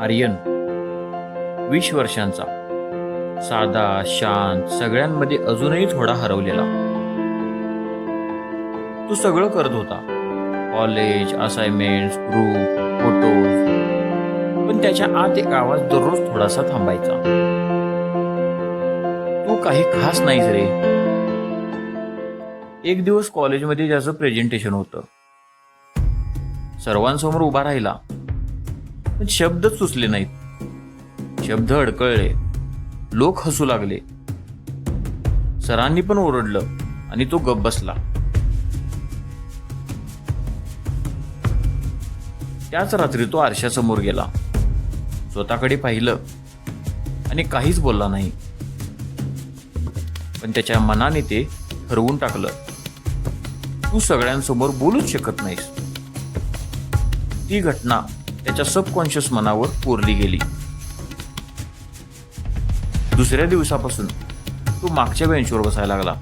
आर्यन. वीस वर्षांचा. साधा शांत सगळ्यांमध्ये अजूनही थोडा हरवलेला. तो सगळं करत होता. कॉलेज असाइनमेंट प्रूफ फोटोज पण त्याच्या आत एक आवाज दररोज थोडासा थांबायचा. तू काही खास नाहीच रे. एक दिवस कॉलेजमध्ये त्याचं प्रेझेंटेशन होतं. सर्वांसमोर उभा राहिला. पण शब्दच सुचले नाहीत. शब्द अडकळले. लोक हसू लागले. सरांनी पण ओरडलं आणि तो गप बसला. त्याच रात्री तो आरशासमोर गेला. स्वतःकडे पाहिलं आणि काहीच बोलला नाही. पण त्याच्या मनाने ते ठरवून टाकलं. तू सगळ्यांसमोर बोलूच शकत नाहीस. ती घटना त्याच्या सबकॉन्शियस मनावर कोरली गेली. दुसऱ्या दिवसापासून तो मागच्या बेंचवर बसायला लागला.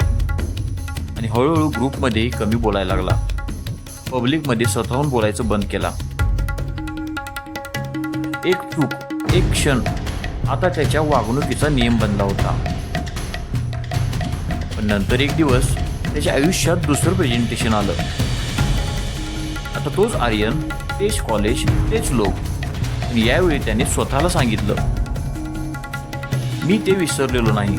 आणि हळूहळू ग्रुपमध्ये कमी बोलायला लागला. पब्लिकमध्ये स्वतःहून बोलायचं बंद केला. एक चूक एक क्षण आता त्याच्या वागणुकीचा नियम बनला होता. पण नंतर एक दिवस त्याच्या आयुष्यात दुसरं प्रेझेंटेशन आलं. आता तोच आर्यन तेच कॉलेज तेच लोक. आणि यावेळी त्याने स्वतःला सांगितलं. मी ते विसरलेलो नाही.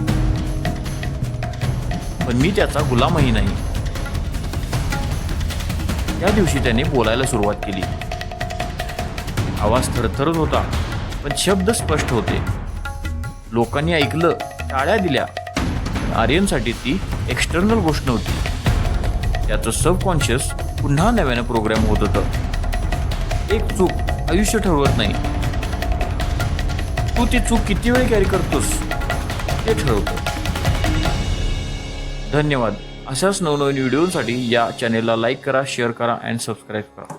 पण मी त्याचा गुलामही नाही. त्या दिवशी त्याने बोलायला सुरुवात केली. आवाज थरथरत होता पण शब्द स्पष्ट होते. लोकांनी ऐकलं टाळ्या दिल्या. आर्यनसाठी ती एक्सटर्नल गोष्ट नव्हती त्याचं सबकॉन्शियस पुन्हा नव्यानं प्रोग्राम होत होतं. एक चूक आयुष्य ठरवत नाही. तू ती चूक किती वेळ कॅरी करतोस ते ठरवतो. धन्यवाद. अशाच नवनवीन व्हिडिओसाठी या चॅनेलला लाईक करा शेअर करा अँड सबस्क्राईब करा.